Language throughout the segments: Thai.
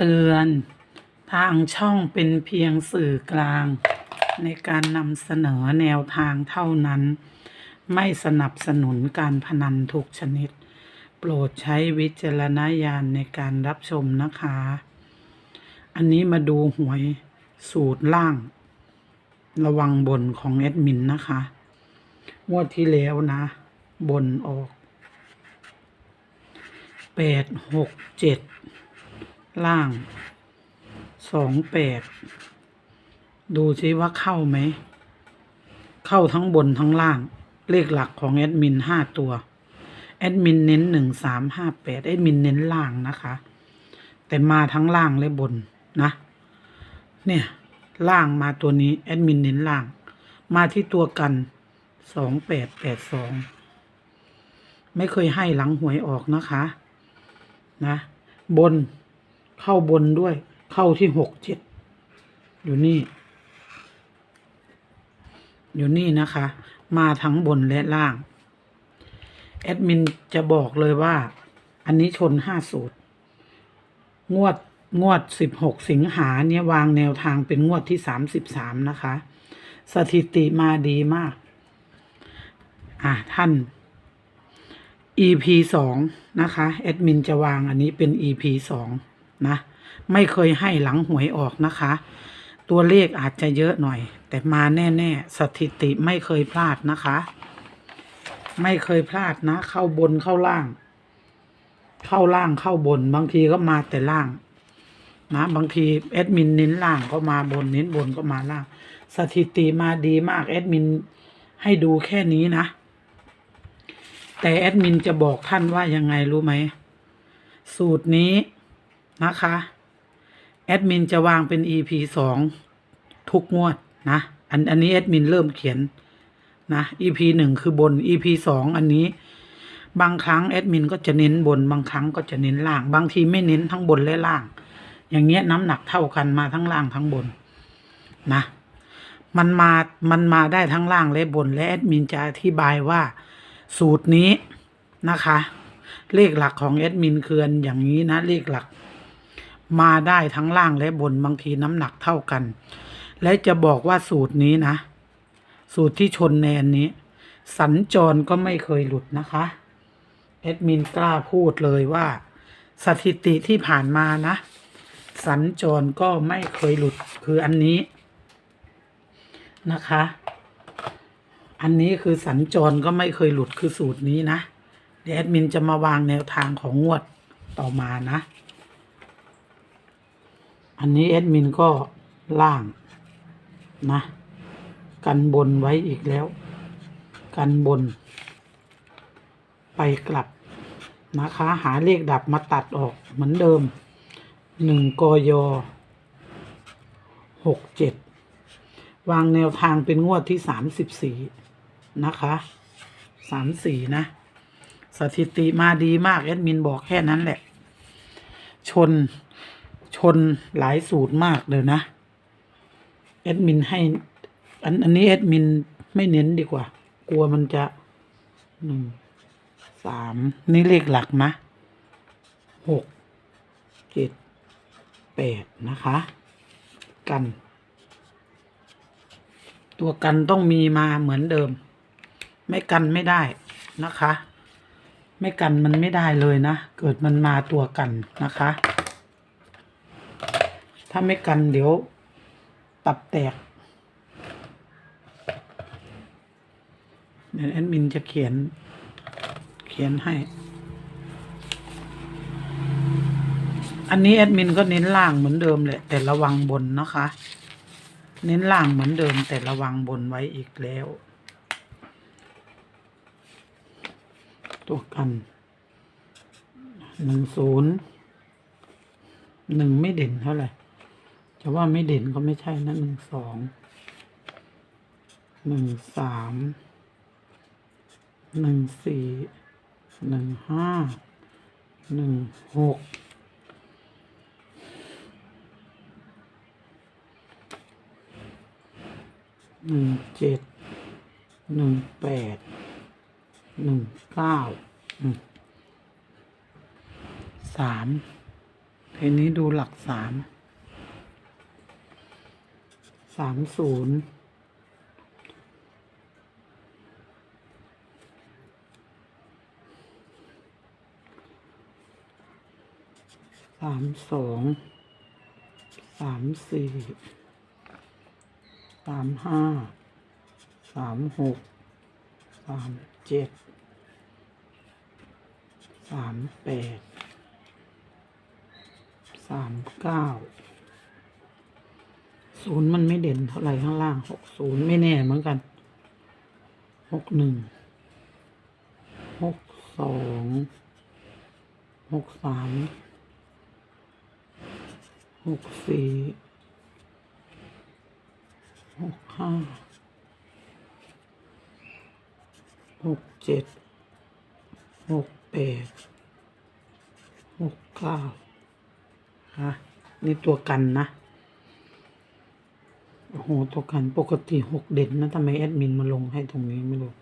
เตือน ทางช่องเป็นเพียงสื่อกลาง ในการนำเสนอแนวทางเท่านั้น ไม่สนับสนุนการพนันทุกชนิด โปรดใช้วิจารณญาณในการรับชมนะคะ อันนี้มาดูหวยสูตรล่าง ระวังบนของแอดมินนะคะงวดที่แล้วนะ บนออกแปดหกเจ็ด ล่างสองแปดดูซิว่าเข้าไหม เข้าทั้งบนทั้งล่าง เลขหลักของแอดมินห้าตัว แอดมินเน้นหนึ่งสามห้าแปดแอดมินเน้นล่างนะคะ แต่มาทั้งล่างและบนนะ เนี่ย ล่างมาตัวนี้แอดมินเน้นล่าง มาที่ตัวกันสองแปดแปดสองไม่เคยให้หลังหวยออกนะคะ นะ บน เข้าบนด้วย เข้าที่หกเจ็ดอยู่นี่ อยู่นี่นะคะ มาทั้งบนและล่าง แอดมินจะบอกเลยว่า อันนี้ชนห้าสูตร งวดงวดสิบหกสิงหาเนี่ยวางแนวทางเป็นงวดที่สามสิบสามนะคะ สถิติมาดีมาก อะท่าน EP สองนะคะ แอดมินจะวางอันนี้เป็น EP สอง นะ ไม่เคยให้หลังหวยออกนะคะ ตัวเลขอาจจะเยอะหน่อย แต่มาแน่ๆสถิติไม่เคยพลาดนะคะ ไม่เคยพลาดนะ เข้าบนเข้าล่าง เข้าล่างเข้าบน บางทีก็มาแต่ล่าง นะ บางทีแอดมินเน้นล่างก็มาบนเน้นบนก็มาล่าง สถิติมาดีมากแอดมินให้ดูแค่นี้นะ แต่แอดมินจะบอกท่านว่ายังไงรู้ไหม สูตรนี้ นะคะ แอดมินจะวางเป็น EP สองทุกงวดนะอันอันนี้แอดมินเริ่มเขียนนะ EP หนึ่งคือบน EP สองอันนี้ บางครั้งแอดมินก็จะเน้นบน บางครั้งก็จะเน้นล่าง บางทีไม่เน้นทั้งบนและล่าง อย่างเงี้ยน้ำหนักเท่ากันมาทั้งล่างทั้งบนนะ มันมา มันมาได้ทั้งล่างและบน และแอดมินจะอธิบายว่าสูตรนี้นะคะ เลขหลักของแอดมินคืออันอย่างนี้นะเลขหลัก มาได้ทั้งล่างและบนบางทีน้ำหนักเท่ากัน และจะบอกว่าสูตรนี้นะ สูตรที่ชนแนนนี้ สัญจรก็ไม่เคยหลุดนะคะแอดมินกล้าพูดเลยว่า สถิติที่ผ่านมานะ สัญจรก็ไม่เคยหลุดคืออันนี้นะคะ อันนี้คือสัญจรก็ไม่เคยหลุดคือสูตรนี้นะ เดี๋ยวแอดมินจะมาวางแนวทางของงวดต่อมานะ อันนี้แอดมินก็ล่างนะ กันบนไว้อีกแล้ว กันบน ไปกลับนะคะ หาเลขดับมาตัดออกเหมือนเดิมหนึ่งกยหกเจ็ดวางแนวทางเป็นงวดที่สามสิบสี่นะคะสามสี่นะ สถิติมาดีมาก แอดมินบอกแค่นั้นแหละ ชน ชนหลายสูตรมากเลยนะแอดมินให้อันอันนี้แอดมินไม่เน้นดีกว่า กลัวมันจะหนึ่งสามนี่เลขหลักนะหกเจ็ดแปดนะคะ กัน ตัวกันต้องมีมาเหมือนเดิม ไม่กันไม่ได้นะคะ ไม่กันมันไม่ได้เลยนะ เกิดมันมาตัวกันนะคะ ถ้าไม่กันเดี๋ยว ตับแตกเดี๋ยวแอดมินจะเขียน เขียนให้ อันนี้แอดมินก็เน้นล่างเหมือนเดิมแหละแต่ระวังบนนะคะ เน้นล่างเหมือนเดิม แต่ระวังบนไว้อีกแล้ว ตัวกันหนึ่งศูนย์หนึ่งไม่เด่นเท่าไหร่ จะว่าไม่เด่นก็ไม่ใช่นะหนึ่งสองหนึ่งสามหนึ่งสี่หนึ่งห้าหนึ่งหกหนึ่งเจ็ดหนึ่งแปดหนึ่งเก้าอืมสามทีนี้ดูหลักสาม สามศูนย์สามสองสามสี่สามห้าสามหกสามเจ็ดสามแปดสามเก้า ศูนย์มันไม่เด่นเท่าไหร่ข้างล่างหกศูนย์ไม่แน่เหมือนกันหกหนึ่งหกสองหกสามหกสี่หกห้าหกเจ็ดหกแปดหกเก้าฮะนี่ตัวกันนะ โอ้โหตัวกันปกติหกเด่นนะทำไมแอดมินมาลงให้ตรงนี้ไม่รู้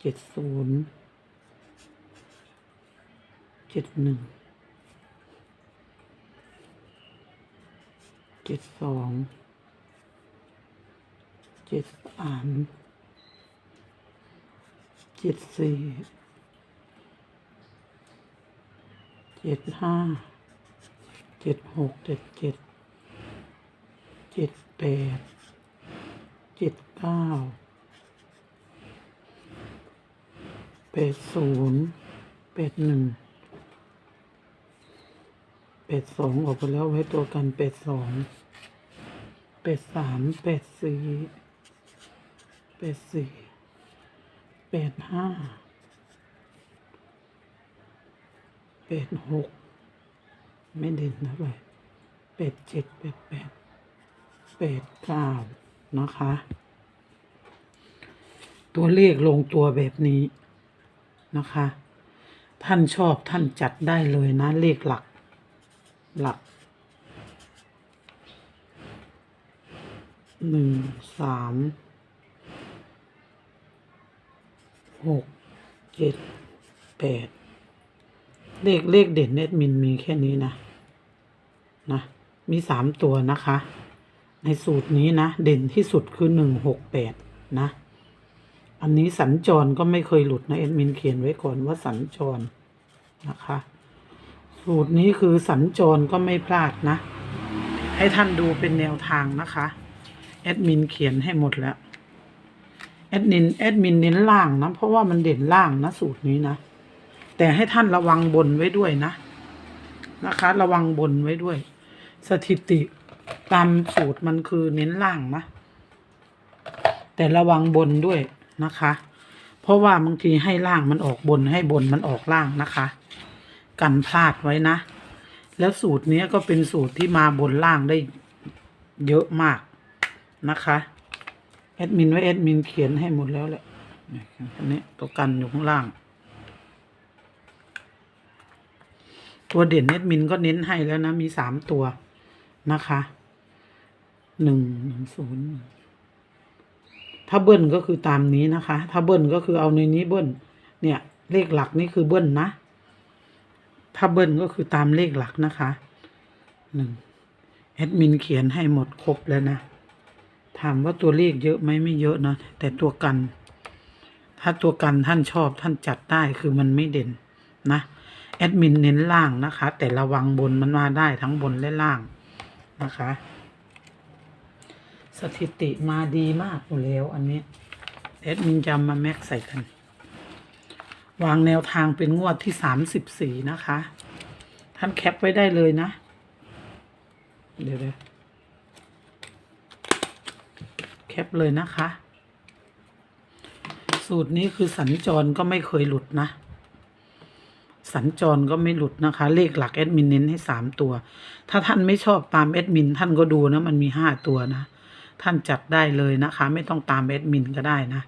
เจ็ดศูนย์เจ็ดหนึ่งเจ็ดสองเจ็ดสามเจ็ดสี่เจ็ดห้าเจ็ดหกเจ็ดเจ็ด จ็ดแปดเจ็ดเก้าแปดศูนย์แปดหนึ่งแปดสองออกไปแล้วไว้ตัวกันแปดสองแปดสามแปดสี่แปดสี่แปดห้าแปดหกไม่เด่นนะไปแปดเจ็ดแปดแปด แปดเก้านะคะ ตัวเลขลงตัวแบบนี้นะคะ ท่านชอบท่านจัดได้เลยนะ เลขหลัก หลักหนึ่งสามหกเจ็ดแปดเลขเลขเด่นเน็ตมินมีแค่นี้นะ นะ มีสามตัวนะคะ ในสูตรนี้นะ เด่นที่สุดคือหนึ่งหกแปดนะ อันนี้สัญจรก็ไม่เคยหลุดนะเอ็ดมินเขียนไว้ก่อนว่าสัญจรนะคะ สูตรนี้คือสัญจรก็ไม่พลาดนะ ให้ท่านดูเป็นแนวทางนะคะแอดมินเขียนให้หมดแล้วแอดมินแอดมินเน้นล่างนะเพราะว่ามันเด่นล่างนะสูตรนี้นะ แต่ให้ท่านระวังบนไว้ด้วยนะ นะคะ ระวังบนไว้ด้วย สถิติ ตามสูตรมันคือเน้นล่างนะ แต่ระวังบนด้วยนะคะ เพราะว่าบางทีให้ล่างมันออกบนให้บนมันออกล่างนะคะ กันพลาดไว้นะ แล้วสูตรนี้ก็เป็นสูตรที่มาบนล่างได้เยอะมากนะคะแอดมินไว้แอดมินเขียนให้หมดแล้วแหละอันนี้ตัวกันอยู่ข้างล่าง ตัวเด่นเน็ตมินก็เน้นให้แล้วนะ มีสามตัวนะคะ หนึ่งหนึ่งศูนย์ถ้าเบิ้ลก็คือตามนี้นะคะ ถ้าเบิ้ลก็คือเอาในนี้เบิ้ลเนี่ย เลขหลักนี่คือเบิ้ลนะ ถ้าเบิ้ลก็คือตามเลขหลักนะคะหนึ่งแอดมินเขียนให้หมดครบแล้วนะ ถามว่าตัวเลขเยอะไหมไม่เยอะนะแต่ตัวกัน ถ้าตัวกันท่านชอบท่านจัดได้คือมันไม่เด่นนะแอดมินเน้นล่างนะคะ แต่ระวังบนมันมาได้ทั้งบนและล่างนะคะ สถิติมาดีมากอยู่แล้วอันนี้แอดมินจะมาแม็กใส่กัน วางแนวทางเป็นงวดที่สามสิบสี่นะคะ ท่านแคปไว้ได้เลยนะ เดี๋ยวเดี๋ยวแคปเลยนะคะ สูตรนี้คือสัญจรก็ไม่เคยหลุดนะ สัญจรก็ไม่หลุดนะคะ เลขหลักแอดมินเน้นให้สามตัว ถ้าท่านไม่ชอบตามแอดมินท่านก็ดูนะ มันมีห้าตัวนะ ท่านจัดได้เลยนะคะ ไม่ต้องตามแอดมินก็ได้นะ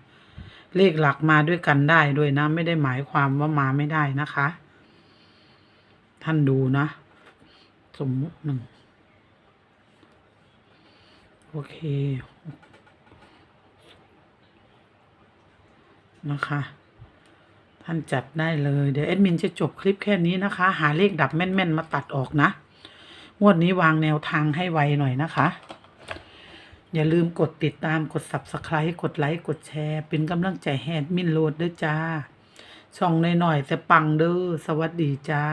เลขหลักมาด้วยกันได้ด้วยนะ ไม่ได้หมายความว่ามาไม่ได้นะคะ ท่านดูนะ สมมุติหนึ่งโอเค นะคะ ท่านจัดได้เลย เดี๋ยวแอดมินจะจบคลิปแค่นี้นะคะ หาเลขดับแม่น ๆ มาตัดออกนะ งวดนี้วางแนวทางให้ไวหน่อยนะคะ อย่าลืมกดติดตามกด subscribe กดไลค์กดแชร์ เป็นกำลังใจแฮดมินโหลดด้วยจ้า ช่องหน่อยๆแต่ปังเด้อสวัสดีจ้า